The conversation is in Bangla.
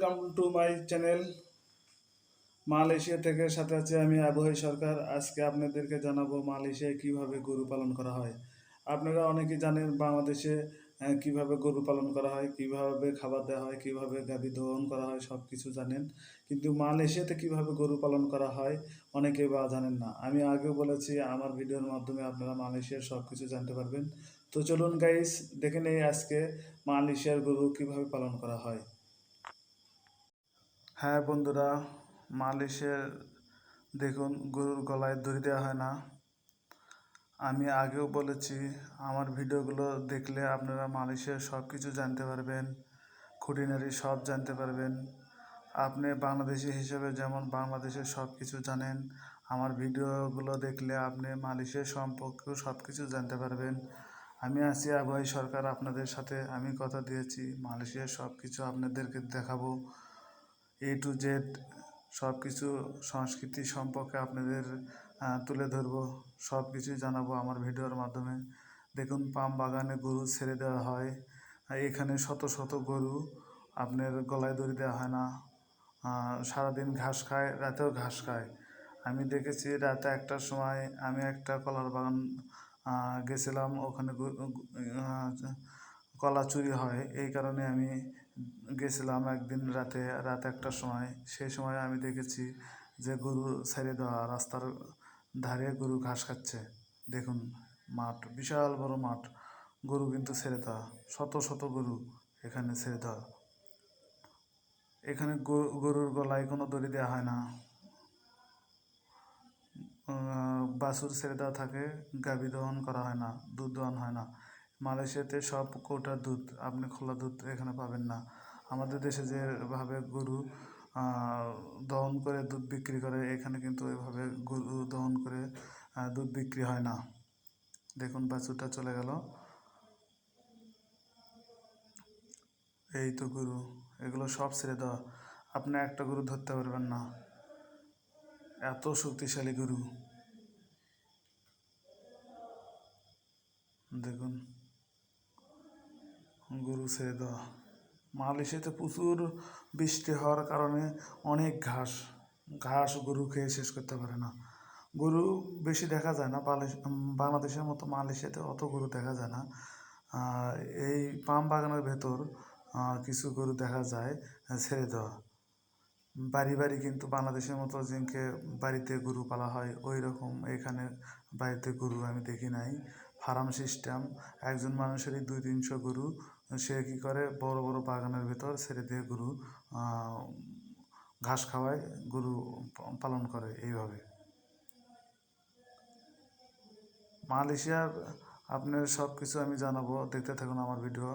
Welcome to my channel Malaysia থেকে সাথে আছে আমি আবহাই সরকার। আজকে আপনাদেরকে জানাব মালয়েশিয়ায় কীভাবে গরু পালন করা হয়। আপনারা অনেকেই জানেন বাংলাদেশে কীভাবে গরু পালন করা হয়, কীভাবে খাবার দেওয়া হয়, কীভাবে গাভী দহন করা হয় সব কিছু জানেন। কিন্তু মালয়েশিয়াতে কীভাবে গরু পালন করা হয় অনেকেই বা জানেন না। আমি আগেও বলেছি, আমার ভিডিওর মাধ্যমে আপনারা মালয়েশিয়ার সব কিছু জানতে পারবেন। তো চলুন গাইস দেখে নেই আজকে মালয়েশিয়ার গরু কীভাবে পালন করা হয়। হ্যাঁ বন্ধুরা, মালয়েশিয়ার দেখুন, গরুর গলায় দড়ি দেওয়া হয় না। আমি আগেও বলেছি, আমার ভিডিওগুলো দেখলে আপনারা মালয়েশিয়ার সব কিছু জানতে পারবেন খুঁটিনারি সব জানতে পারবেন। আপনি বাংলাদেশি হিসেবে যেমন বাংলাদেশের সব কিছু জানেন, আমার ভিডিওগুলো দেখলে আপনি মালয়েশিয়ার সম্পর্কেও সব কিছু জানতে পারবেন। আমি আছি আবহাওয়াই সরকার আপনাদের সাথে, আমি কথা দিয়েছি, মালয়েশিয়ার সব কিছু আপনাদেরকে দেখাবো। এ টু জেড সব কিছু সংস্কৃতি সম্পর্কে আপনাদের তুলে ধরবো সব কিছুই জানাব আমার ভিডিওর মাধ্যমে। দেখুন, পাম বাগানে গরু ছেড়ে দেওয়া হয়। এখানে শত শত গরু আপনার গলায় দড়ি দেওয়া হয় না। সারাদিন ঘাস খায়, রাতেও ঘাস খায়। আমি দেখেছি রাতে একটার সময় আমি একটা কলার বাগান গেছিলাম। ওখানে কলা চুরি হয়, এই কারণে আমি গেছিলাম একদিন রাতে, রাত একটার সময়। সেই সময় আমি দেখেছি যে গরু ছেড়ে দেওয়া, রাস্তার ধারে গরু ঘাস খাচ্ছে। দেখুন, মাঠ, বিশাল বড় মাঠ। গরু কিন্তু ছেড়ে দেওয়া, শত শত গরু এখানে ছেড়ে দেওয়া। এখানে গরুর গলায় কোনো দড়ি দেওয়া হয় না। বাছুর ছেড়ে দেওয়া থাকে, গাভী দহন করা হয় না, দুধ দহন হয় না। মালয়েশিয়াতে সব কৌটার দুধ আপনি খোলা দুধ এখানে পাবেন না। আমাদের দেশে যেভাবে গরু দহন করে দুধ বিক্রি করে, এখানে কিন্তু এভাবে গরু দহন করে দুধ বিক্রি হয় না। দেখুন, বাছুরটা চলে গেল। এই তো গরু, এগুলো সব ছেড়ে দেওয়া। আপনি একটা গরু ধরতে পারবেন না। এত শক্তিশালী গরু। দেখুন। গরু ছেড়ে দেওয়া। মালয়েশিয়াতে প্রচুর বৃষ্টি হওয়ার কারণে অনেক ঘাস ঘাস গরু খেয়ে শেষ করতে পারে না। গরু বেশি দেখা যায় না বাংলাদেশের মতো মালয়েশিয়াতে অত গরু দেখা যায় না। এই পাম বাগানের ভেতর কিছু গরু দেখা যায় ছেড়ে দেওয়া। বাড়ি বাড়ি কিন্তু বাংলাদেশের মতো যেনকে বাড়িতে গরু পালা হয়, ওই রকম এখানে বাড়িতে গরু আমি দেখি নাই। Farm system. একজন মানুষেরই দুই তিনশো গরু, সে কী করে? বড় বড় বাগানের ভিতর ছেড়ে দিয়ে গরু ঘাস খাওয়ায়, গরু পালন করে এইভাবে। মালয়েশিয়ার আপনার সব কিছু আমি জানাব। দেখতে থাকুন আমার ভিডিও।